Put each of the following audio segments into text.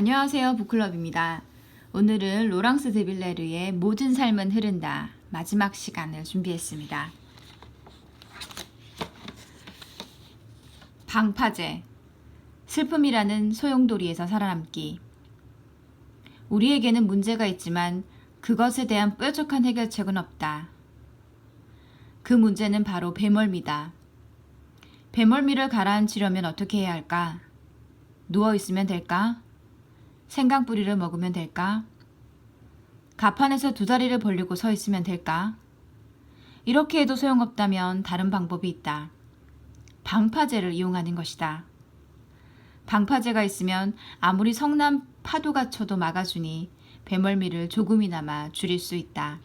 안녕하세요. 북클럽입니다. 오늘은 로랑스 드빌레르의 모든 삶은 흐른다 마지막 시간을 준비했습니다. 방파제 슬픔이라는 소용돌이에서 살아남기 우리에게는 문제가 있지만 그것에 대한 뾰족한 해결책은 없다. 그 문제는 바로 배멀미다. 배멀미를 가라앉히려면 어떻게 해야 할까? 누워 있으면 될까? 생강 뿌리를 먹으면 될까? 가판에서 두 다리를 벌리고 서 있으면 될까? 이렇게 해도 소용없다면 다른 방법이 있다. 방파제를 이용하는 것이다. 방파제가 있으면 아무리 성난 파도가 쳐도 막아주니 배멀미를 조금이나마 줄일 수 있다.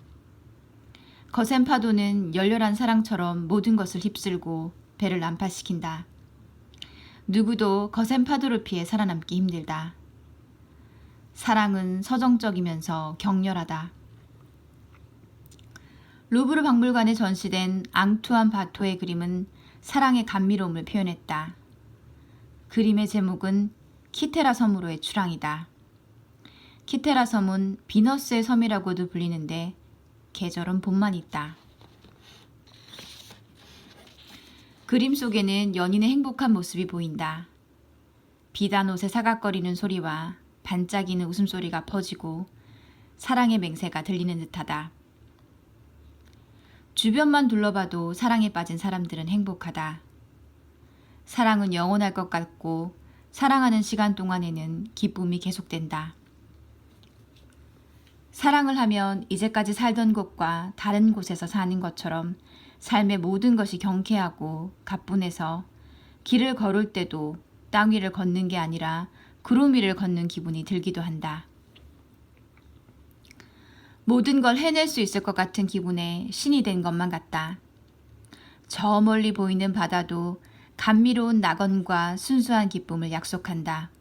거센 파도는 열렬한 사랑처럼 모든 것을 휩쓸고 배를 난파시킨다. 누구도 거센 파도를 피해 살아남기 힘들다. 사랑은 서정적이면서 격렬하다. 루브르 박물관에 전시된 앙투안 바토의 그림은 사랑의 감미로움을 표현했다. 그림의 제목은 키테라 섬으로의 출항이다. 키테라 섬은 비너스의 섬이라고도 불리는데 계절은 봄만 있다. 그림 속에는 연인의 행복한 모습이 보인다. 비단 옷에 사각거리는 소리와 반짝이는 웃음소리가 퍼지고 사랑의 맹세가 들리는 듯하다. 주변만 둘러봐도 사랑에 빠진 사람들은 행복하다. 사랑은 영원할 것 같고 사랑하는 시간 동안에는 기쁨이 계속된다. 사랑을 하면 이제까지 살던 곳과 다른 곳에서 사는 것처럼 삶의 모든 것이 경쾌하고 가뿐해서 길을 걸을 때도 땅 위를 걷는 게 아니라 구름 위를 걷는 기분이 들기도 한다. 모든 걸 해낼 수 있을 것 같은 기분에 신이 된 것만 같다. 저 멀리 보이는 바다도 감미로운 낙원과 순수한 기쁨을 약속한다.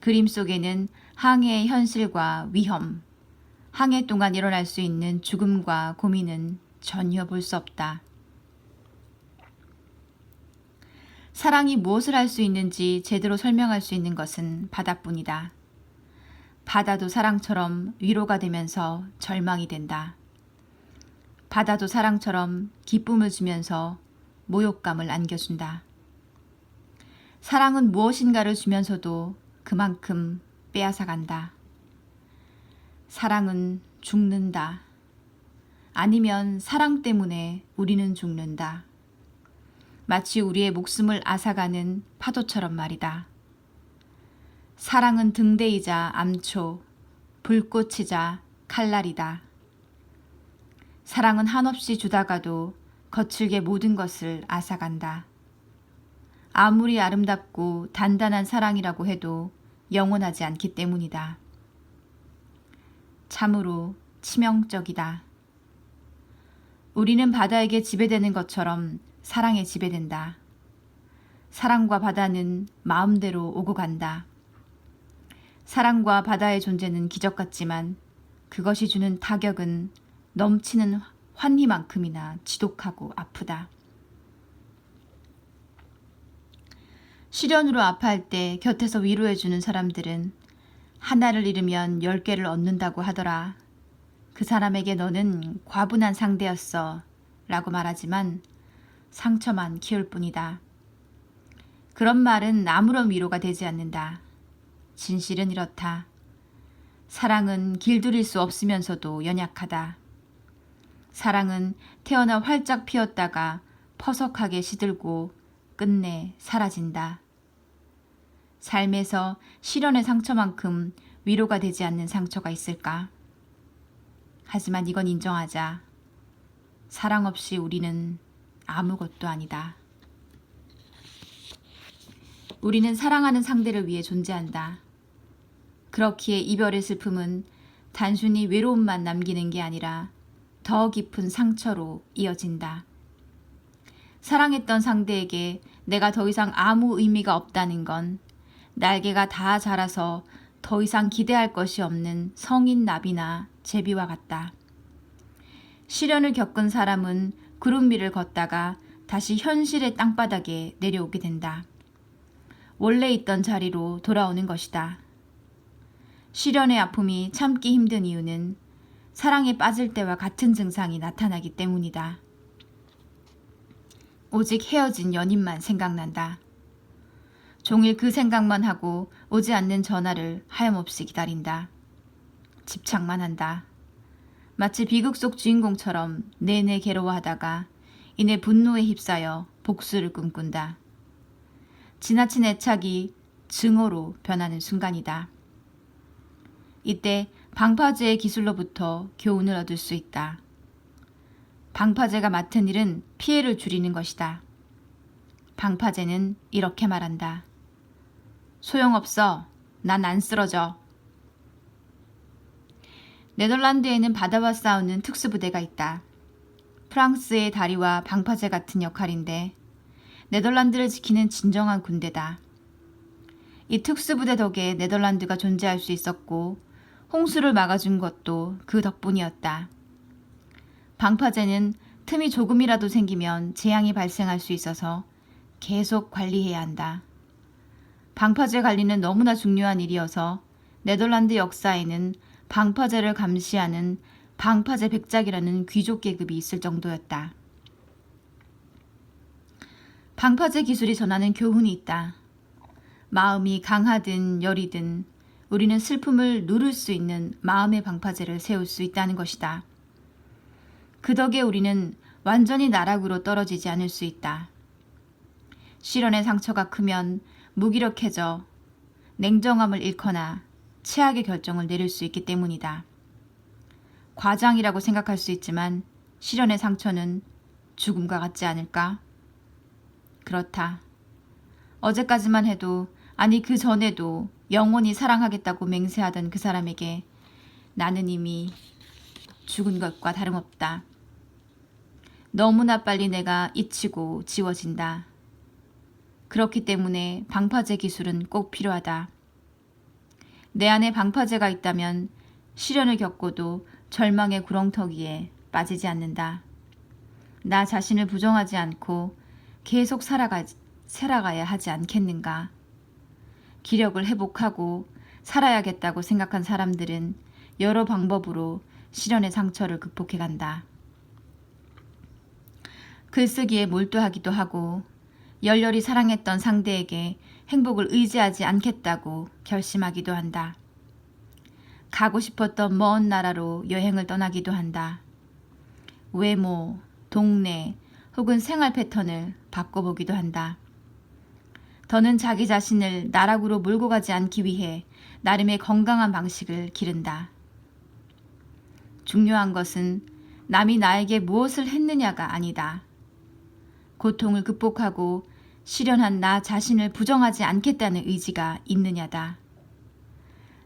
그림 속에는 항해의 현실과 위험, 항해 동안 일어날 수 있는 죽음과 고민은 전혀 볼 수 없다. 사랑이 무엇을 할 수 있는지 제대로 설명할 수 있는 것은 바다뿐이다. 바다도 사랑처럼 위로가 되면서 절망이 된다. 바다도 사랑처럼 기쁨을 주면서 모욕감을 안겨준다. 사랑은 무엇인가를 주면서도 그만큼 빼앗아간다. 사랑은 죽는다. 아니면 사랑 때문에 우리는 죽는다. 마치 우리의 목숨을 앗아가는 파도처럼 말이다. 사랑은 등대이자 암초, 불꽃이자 칼날이다. 사랑은 한없이 주다가도 거칠게 모든 것을 앗아간다. 아무리 아름답고 단단한 사랑이라고 해도 영원하지 않기 때문이다. 참으로 치명적이다. 우리는 바다에게 지배되는 것처럼 사랑에 지배된다. 사랑과 바다는 마음대로 오고 간다. 사랑과 바다의 존재는 기적 같지만 그것이 주는 타격은 넘치는 환희만큼이나 지독하고 아프다. 시련으로 아파할 때 곁에서 위로해주는 사람들은 하나를 잃으면 열 개를 얻는다고 하더라. 그 사람에게 너는 과분한 상대였어. 라고 말하지만 상처만 키울 뿐이다. 그런 말은 아무런 위로가 되지 않는다. 진실은 이렇다. 사랑은 길들일 수 없으면서도 연약하다. 사랑은 태어나 활짝 피었다가 퍼석하게 시들고 끝내 사라진다. 삶에서 시련의 상처만큼 위로가 되지 않는 상처가 있을까? 하지만 이건 인정하자. 사랑 없이 우리는 아무것도 아니다. 우리는 사랑하는 상대를 위해 존재한다. 그렇기에 이별의 슬픔은 단순히 외로움만 남기는 게 아니라 더 깊은 상처로 이어진다. 사랑했던 상대에게 내가 더 이상 아무 의미가 없다는 건 날개가 다 자라서 더 이상 기대할 것이 없는 성인 나비나 제비와 같다. 시련을 겪은 사람은 구름 위를 걷다가 다시 현실의 땅바닥에 내려오게 된다. 원래 있던 자리로 돌아오는 것이다. 시련의 아픔이 참기 힘든 이유는 사랑에 빠질 때와 같은 증상이 나타나기 때문이다. 오직 헤어진 연인만 생각난다. 종일 그 생각만 하고 오지 않는 전화를 하염없이 기다린다. 집착만 한다. 마치 비극 속 주인공처럼 내내 괴로워하다가 이내 분노에 휩싸여 복수를 꿈꾼다. 지나친 애착이 증오로 변하는 순간이다. 이때 방파제의 기술로부터 교훈을 얻을 수 있다. 방파제가 맡은 일은 피해를 줄이는 것이다. 방파제는 이렇게 말한다. 소용없어. 난 안 쓰러져. 네덜란드에는 바다와 싸우는 특수부대가 있다. 프랑스의 다리와 방파제 같은 역할인데 네덜란드를 지키는 진정한 군대다. 이 특수부대 덕에 네덜란드가 존재할 수 있었고 홍수를 막아준 것도 그 덕분이었다. 방파제는 틈이 조금이라도 생기면 재앙이 발생할 수 있어서 계속 관리해야 한다. 방파제 관리는 너무나 중요한 일이어서 네덜란드 역사에는 방파제를 감시하는 방파제 백작이라는 귀족 계급이 있을 정도였다. 방파제 기술이 전하는 교훈이 있다. 마음이 강하든 여리든 우리는 슬픔을 누를 수 있는 마음의 방파제를 세울 수 있다는 것이다. 그 덕에 우리는 완전히 나락으로 떨어지지 않을 수 있다. 시련의 상처가 크면 무기력해져 냉정함을 잃거나 최악의 결정을 내릴 수 있기 때문이다. 과장이라고 생각할 수 있지만 시련의 상처는 죽음과 같지 않을까? 그렇다. 어제까지만 해도 아니 그 전에도 영원히 사랑하겠다고 맹세하던 그 사람에게 나는 이미 죽은 것과 다름없다. 너무나 빨리 내가 잊히고 지워진다. 그렇기 때문에 방파제 기술은 꼭 필요하다. 내 안에 방파제가 있다면 시련을 겪고도 절망의 구렁텅이에 빠지지 않는다. 나 자신을 부정하지 않고 계속 살아가, 살아가야 하지 않겠는가. 기력을 회복하고 살아야겠다고 생각한 사람들은 여러 방법으로 시련의 상처를 극복해 간다. 글쓰기에 몰두하기도 하고 열렬히 사랑했던 상대에게 행복을 의지하지 않겠다고 결심하기도 한다. 가고 싶었던 먼 나라로 여행을 떠나기도 한다. 외모, 동네 혹은 생활 패턴을 바꿔보기도 한다. 더는 자기 자신을 나락으로 몰고 가지 않기 위해 나름의 건강한 방식을 기른다. 중요한 것은 남이 나에게 무엇을 했느냐가 아니다. 고통을 극복하고 실현한 나 자신을 부정하지 않겠다는 의지가 있느냐다.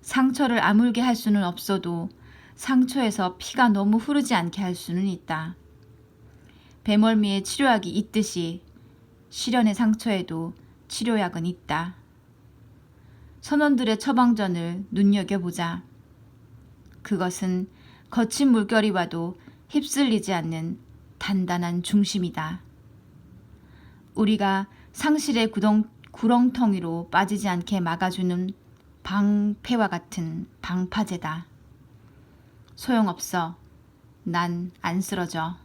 상처를 아물게 할 수는 없어도 상처에서 피가 너무 흐르지 않게 할 수는 있다. 배멀미에 치료약이 있듯이 실현의 상처에도 치료약은 있다. 선원들의 처방전을 눈여겨보자. 그것은 거친 물결이 와도 휩쓸리지 않는 단단한 중심이다. 우리가 상실의 구덩, 구렁텅이로 빠지지 않게 막아주는 방패와 같은 방파제다. 소용없어. 난 안 쓰러져.